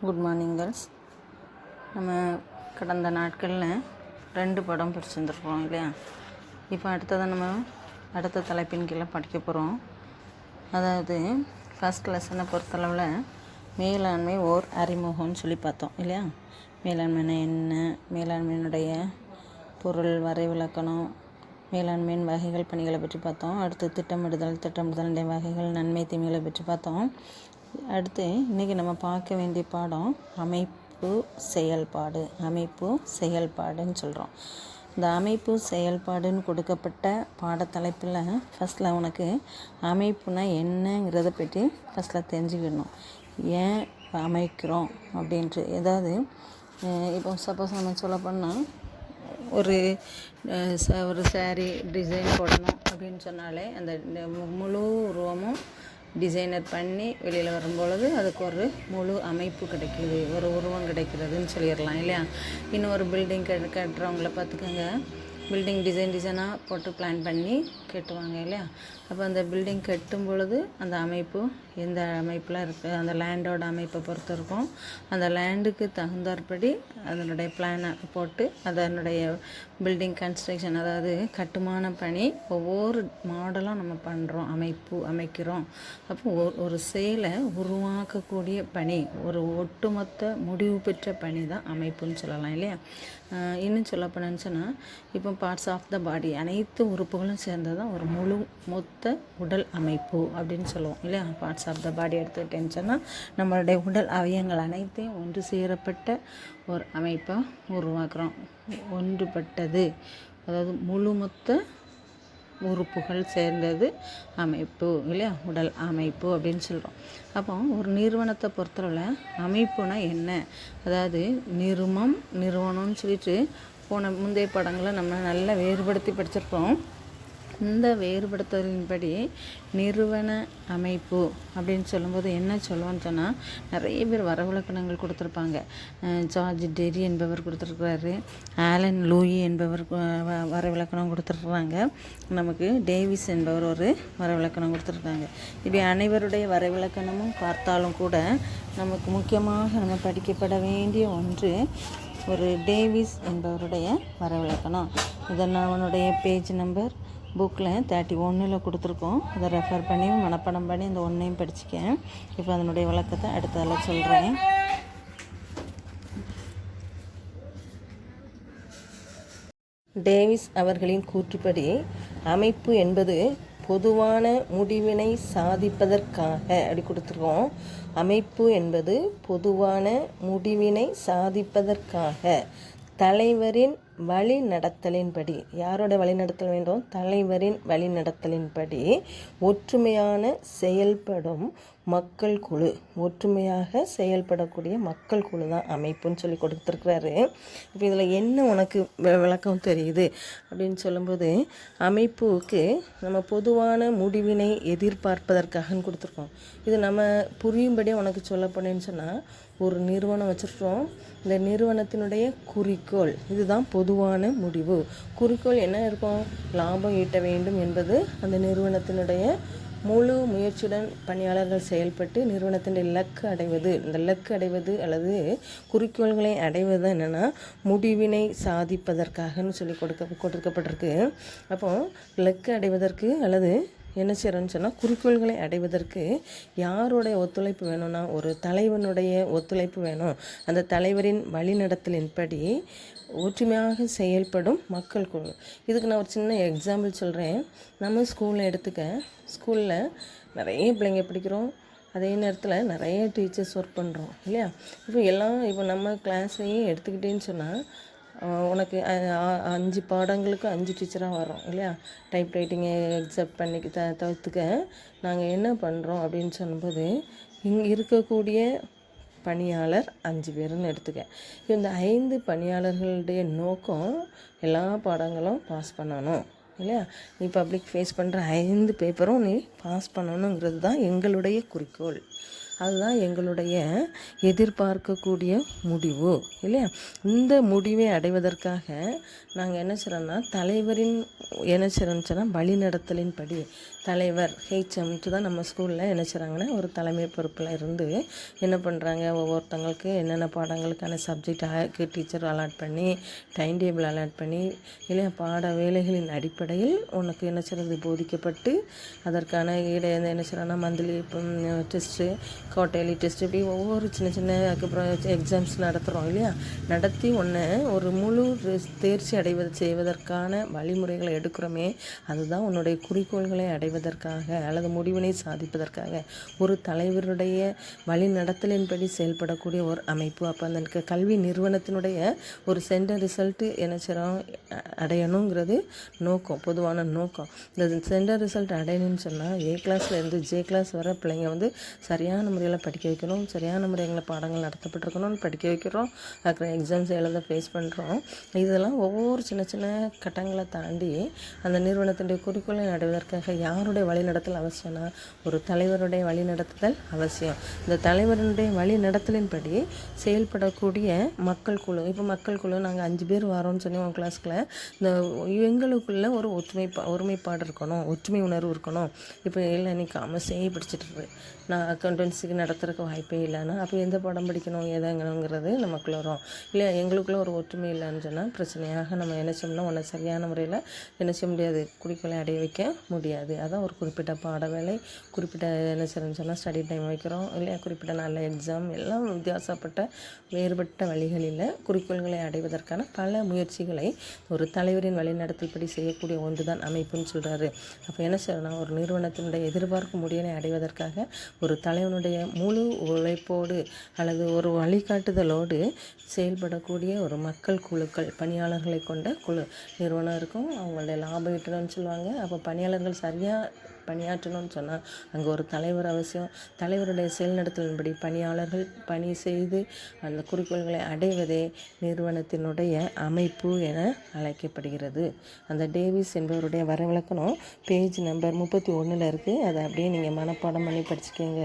Good morning girls நம்ம கடந்த நாட்களில் ரெண்டு படம் பிடிச்சிருந்துருக்கோம் இல்லையா? இப்போ அடுத்ததை நம்ம அடுத்த தலைப்பின் கீழே படிக்க போகிறோம் அதாவது ஃபஸ்ட் லெசனை பொறுத்தளவில் மேலாண்மை ஓர் அறிமுகம்னு சொல்லி பார்த்தோம் இல்லையா? மேலாண்மைனா என்ன? மேலாண்மையினுடைய பொருள் வரைவிலக்கணம் மேலாண்மையின் வகைகள் பணிகளை பற்றி பார்த்தோம். அடுத்து திட்டமிடுதல் திட்டமிடுதலுடைய வகைகள் நன்மை தீமைகளை பற்றி பார்த்தோம். அடுத்து இன்றைக்கி நம்ம பார்க்க வேண்டிய பாடம் அமைப்பு செயல்பாடு. அமைப்பு செயல்பாடுன்னு சொல்கிறோம் இந்த அமைப்பு செயல்பாடுன்னு கொடுக்கப்பட்ட பாடத்தலைப்பில் ஃபஸ்ட்டில் உனக்கு அமைப்புனா என்னங்கிறத பற்றி ஃபஸ்ட்டில் தெரிஞ்சுக்கணும். ஏன் அமைக்கிறோம் அப்படின்ட்டு. ஏதாவது இப்போ சப்போஸ் நம்ம சொல்ல போனால் ஒரு ச- ஒரு saree டிசைன் போடணும் அப்படின்னு சொன்னாலே அந்த மு- முழு உருவமும் டிசைனர் பண்ணி வெளியில் வரும்பொழுது அதுக்கு ஒரு முழு அமைப்பு கிடைக்கிது. ஒரு உருவம் கிடைக்கிறதுன்னு சொல்லிடலாம் இல்லையா? இன்னும் ஒரு பில்டிங் கட்டுறவங்கள பார்த்துக்கோங்க. பில்டிங் டிசைன் டிசைனாக போட்டு பிளான் பண்ணி கட்டுவாங்க இல்லையா? அப்போ அந்த பில்டிங் கட்டும் பொழுது அந்த அமைப்பு எந்த அமைப்பில் இருக்குது அந்த லேண்டோட அமைப்பை பொறுத்து இருக்கும். அந்த லேண்டுக்கு தகுந்தாற்படி அதனுடைய பிளானை போட்டு அதனுடைய பில்டிங் கன்ஸ்ட்ரக்ஷன் அதாவது கட்டுமான பணி ஒவ்வொரு மாடலும் நம்ம பண்ணுறோம் அமைப்பு அமைக்கிறோம். அப்போ ஒரு ஒரு செயலை உருவாக்கக்கூடிய பணி ஒரு ஒட்டுமொத்த முடிவு பெற்ற பணி தான் அமைப்புன்னு சொல்லலாம் இல்லையா? இன்னும் சொல்ல போனேன்னு சொன்னால் இப்போ பார்ட்ஸ் ஆஃப் த பாடி அனைத்து உறுப்புகளும் சேர்ந்தது தான் ஒரு முழு மொத்த உடல் அமைப்பு அப்படின்னு சொல்லுவோம் இல்லையா? பார்ட்ஸ் ஆஃப் த பாடி எடுத்துக்கிட்டேன்னு சொன்னால் நம்மளுடைய உடல் அவயங்கள் அனைத்தையும் ஒன்று சேரப்பட்ட ஒரு அமைப்பை உருவாக்குறோம். ஒன்றுபட்டது. அதாவது முழு மொத்த உறுப்புகள் சேர்ந்தது அமைப்பு இல்லையா? உடல் அமைப்பு அப்படின்னு சொல்கிறோம் அப்போ ஒரு நிறுவனத்தை பொறுத்தளவில் அமைப்புனா என்ன? அதாவது நிறுமம் நிறுவனம்னு சொல்லிட்டு போன முந்தைய படங்களை நம்ம நல்லா வேறுபடுத்தி படிச்சிருப்போம். இந்த வேறுபடுத்துவதின்படி நிறுவன அமைப்பு அப்படின்னு சொல்லும்போது என்ன சொல்லுவோன்னு சொன்னால் நிறைய பேர் வரவிலக்கணங்கள் கொடுத்துருப்பாங்க. ஜார்ஜ் டெரி என்பவர் கொடுத்துருக்குறாரு. ஆலன் லூயி என்பவர் வ- வரவிலக்கணம் கொடுத்துருக்குறாங்க. நமக்கு டேவிஸ் என்பவர் ஒரு வரவிலக்கணம் கொடுத்துருக்காங்க. இப்படி அனைவருடைய வரவிலக்கணமும் பார்த்தாலும் கூட நமக்கு முக்கியமாக நம்ம படிக்கப்பட வேண்டிய ஒன்று ஒரு டேவிஸ் என்பவருடைய வரவிலக்கணம் நான் அவனுடைய பேஜ் நம்பர் புக்கில் தேர்ட்டி ஒன்னில் கொடுத்துருக்கோம். அதை ரெஃபர் பண்ணி மனப்பாடம் பண்ணி இந்த ஒன்றையும் படிச்சுக்கேன். இப்போ அதனுடைய விளக்கத்தை அடுத்ததில் சொல்கிறேன் டேவிஸ் அவர்களின் கூற்றுப்படி அமைப்பு என்பது பொதுவான முடிவினை சாதிப்பதற்காக அப்படி கொடுத்துருக்கோம். அமைப்பு என்பது பொதுவான முடிவினை சாதிப்பதற்காக. தலைவரின் வழிநடத்தலின்படி யாரோட வழிநடத்தல் வேண்டும்? தலைவரின் வழிநடத்தலின்படி ஒற்றுமையான செயல்படும் மக்கள் குழு ஒற்றுமையாக செயல்படக்கூடிய மக்கள் குழு தான் அமைப்புன்னு சொல்லி கொடுத்துருக்குறாரு. இப்போ இதில் என்ன உனக்கு விளக்கம் தெரியுது? அப்படின்னு சொல்லும்போது அமைப்புக்கு நம்ம பொதுவான முடிவினை எதிர்பார்ப்பதற்காகன்னு கொடுத்துருக்கோம். இது நம்ம புரியும்படியே உனக்கு சொல்லப்படேன்னு சொன்னால் ஒரு நிறுவனம் வச்சுருக்கோம் இந்த நிறுவனத்தினுடைய குறிக்கோள் இதுதான் பொதுவான முடிவு. குறிக்கோள் என்ன இருக்கும்? லாபம் ஈட்ட வேண்டும் என்பது அந்த நிறுவனத்தினுடைய முழு முயற்சியுடன் பணியாளர்கள் செயல்பட்டு நிறுவனத்தின் இலக்கு அடைவது இந்த இலக்கு அடைவது அல்லது குறிக்கோள்களை அடைவது என்னென்னா முடிவினை சாதிப்பதற்காகன்னு சொல்லி கொடுக்க கொடுக்கப்பட்டிருக்கு. அப்போ இலக்கு அடைவதற்கு அல்லது என்ன செய்கிறோன்னு சொன்னால் குறிக்கோள்களை அடைவதற்கு யாருடைய ஒத்துழைப்பு வேணும்னா ஒரு தலைவனுடைய ஒத்துழைப்பு வேணும். அந்த தலைவரின் வழிநடத்தலின்படி ஒற்றுமையாக செயல்படும் மக்கள் குழு. இதுக்கு நான் ஒரு சின்ன எக்ஸாம்பிள் சொல்கிறேன் நம்ம ஸ்கூலில் எடுத்துக்க ஸ்கூலில் நிறைய பிள்ளைங்க படிக்கிறோம். அதே நேரத்தில் நிறைய டீச்சர்ஸ் ஒர்க் பண்ணுறோம் இல்லையா? இப்போ எல்லாம் இப்போ நம்ம கிளாஸையும் எடுத்துக்கிட்டேன்னு சொன்னால் உனக்கு அஞ்சு பாடங்களுக்கு அஞ்சு டீச்சராக வரோம் இல்லையா? டைப் ரைட்டிங்கை எக்ஸப்ட் பண்ணி த தவிர்த்துக்க. நாங்கள் என்ன பண்ணுறோம் அப்படின்னு சொல்லும்போது இங்கே இருக்கக்கூடிய பணியாளர் அஞ்சு பேருன்னு எடுத்துக்க. இந்த ஐந்து பணியாளர்களுடைய நோக்கம் எல்லா பாடங்களும் பாஸ் பண்ணணும் இல்லையா? நீ பப்ளிக் ஃபேஸ் பண்ணுற ஐந்து பேப்பரும் நீ பாஸ் பண்ணணுங்கிறது தான் எங்களுடைய குறிக்கோள். அதுதான் எங்களுடைய எதிர்பார்க்கக்கூடிய முடிவு இல்லையா? இந்த முடிவை அடைவதற்காக நாங்கள் என்ன செய்கிறோம்னா தலைவரின் என்ன செய்கிறோம்னு சொன்னால் வழிநடத்தலின்படி தலைவர் ஹெச்எம்ட்டு தான் நம்ம ஸ்கூலில் என்ன செய்கிறாங்கன்னா ஒரு தலைமை பொறுப்பில் இருந்து என்ன பண்ணுறாங்க ஒவ்வொருத்தங்களுக்கு என்னென்ன பாடங்களுக்கான சப்ஜெக்ட் டீச்சர் அலாட் பண்ணி டைம் டேபிள் அலாட் பண்ணி இல்லையா? பாட வேலைகளின் அடிப்படையில் உனக்கு என்ன செய்கிறது போதிக்கப்பட்டு அதற்கான ஈடு என்ன செய்கிறாங்கன்னா மந்த்லி டெஸ்ட்டு குவார்டர்லி டெஸ்ட் இப்படி ஒவ்வொரு சின்ன சின்ன அதுக்கப்புறம் எக்ஸாம்ஸ் நடத்துகிறோம் இல்லையா? நடத்தி ஒன்று ஒரு முழு தேர்ச்சி அடைவது செய்வதற்கான வழிமுறைகளை எடுக்கிறோமே அதுதான் உன்னுடைய குறிக்கோள்களை அடைவதற்காக அல்லது முடிவினை சாதிப்பதற்காக. ஒரு தலைவருடைய வழிநடத்தலின்படி செயல்படக்கூடிய ஒரு அமைப்பு. அப்போ அந்த க- கல்வி நிறுவனத்தினுடைய ஒரு சென்டர் ரிசல்ட்டு என்ன செய்கிறோம் அடையணுங்கிறது நோக்கம் பொதுவான நோக்கம். இந்த சென்டர் ரிசல்ட் அடையணும்னு சொன்னால் ஏ கிளாஸ்லேருந்து ஜே கிளாஸ் வர பிள்ளைங்க வந்து சரியான முறையில் படிக்க வைக்கணும். சரியான முறையில் பாடங்கள் நடத்தப்பட்டிருக்கணும்னு படிக்க வைக்கிறோம். அப்புறம் எக்ஸாம்ஸ் எழுத ஃபேஸ் பண்ணுறோம் இதெல்லாம் ஒவ்வொரு சின்ன சின்ன கட்டங்களை தாண்டி அந்த நிறுவனத்தினுடைய குறிக்கோளை நடுவதற்காக யாருடைய வழிநடத்தல் அவசியம்னா ஒரு தலைவருடைய வழிநடத்துதல் அவசியம். இந்த தலைவருடைய வழிநடத்தலின்படி செயல்படக்கூடிய மக்கள் குழு இப்போ மக்கள் குழு நாங்கள் அஞ்சு பேர் வரோம்னு சொல்லி உங்கள் கிளாஸ்க்குள்ள இந்த எங்களுக்குள்ள ஒரு ஒற்றுமை ஒருமைப்பாடு இருக்கணும். ஒற்றுமை உணர்வு இருக்கணும். இப்போ இல்லை நீ காமர்ஸே படிச்சுட்டு நான் நான் அக்கௌண்டன்சிக்கு நடத்துறதுக்கு வாய்ப்பே இல்லைன்னா. அப்போ எந்த படம் படிக்கணும் எதாங்கணுங்கிறது நமக்குள்ள வரும். இல்லை எங்களுக்குள்ள ஒரு ஒற்றுமை இல்லைன்னு சொன்னால் பிரச்சனையாக நம்ம நினைச்சோம்னா ஒன்றை சரியான முறையில் நினைச்ச முடியாது. குறிக்கோளை அடைய வைக்க முடியாது. அதான் ஒரு குறிப்பிட்ட பாட வேலை குறிப்பிட்ட என்ன செய்யணும்னு சொன்னால் ஸ்டடி டைம் வைக்கிறோம். இல்லையா குறிப்பிட்ட நல்ல எக்ஸாம் எல்லாம் வித்தியாசப்பட்ட வேறுபட்ட வழிகளில் குறிக்கோள்களை அடைவதற்கான பல முயற்சிகளை ஒரு தலைவரின் வழிநடத்தல்படி செய்யக்கூடிய ஒன்று தான் அமைப்புன்னு சொல்கிறாரு அப்போ என்ன சொல்லணும் ஒரு நிறுவனத்தினுடைய எதிர்பார்க்கும் முடியலை அடைவதற்காக ஒரு தலைவனுடைய முழு உழைப்போடு அல்லது ஒரு வழிகாட்டுதலோடு செயல்படக்கூடிய ஒரு மக்கள் குழுக்கள் பணியாளர்களை கொண்ட குழு நிறுவனம் இருக்கும். அவங்களுடைய லாபம் ஈட்டணும்னு சொல்லுவாங்க. அப்போ பணியாளர்கள் சரியாக பணியாற்றணும்னு சொன்னால் அங்கே ஒரு தலைவர் அவசியம். தலைவருடைய செயல்நடத்தலின்படி பணியாளர்கள் பணி செய்து அந்த குறிக்கோள்களை அடைவதே நிறுவனத்தினுடைய அமைப்பு என அழைக்கப்படுகிறது. அந்த டேவிஸ் என்பவருடைய வரவிலக்கணம் பேஜ் நம்பர் முப்பத்தி ஒன்றில் இருக்குது அதை அப்படியே நீங்கள் மனப்பாடம் பண்ணி படிச்சுக்கோங்க.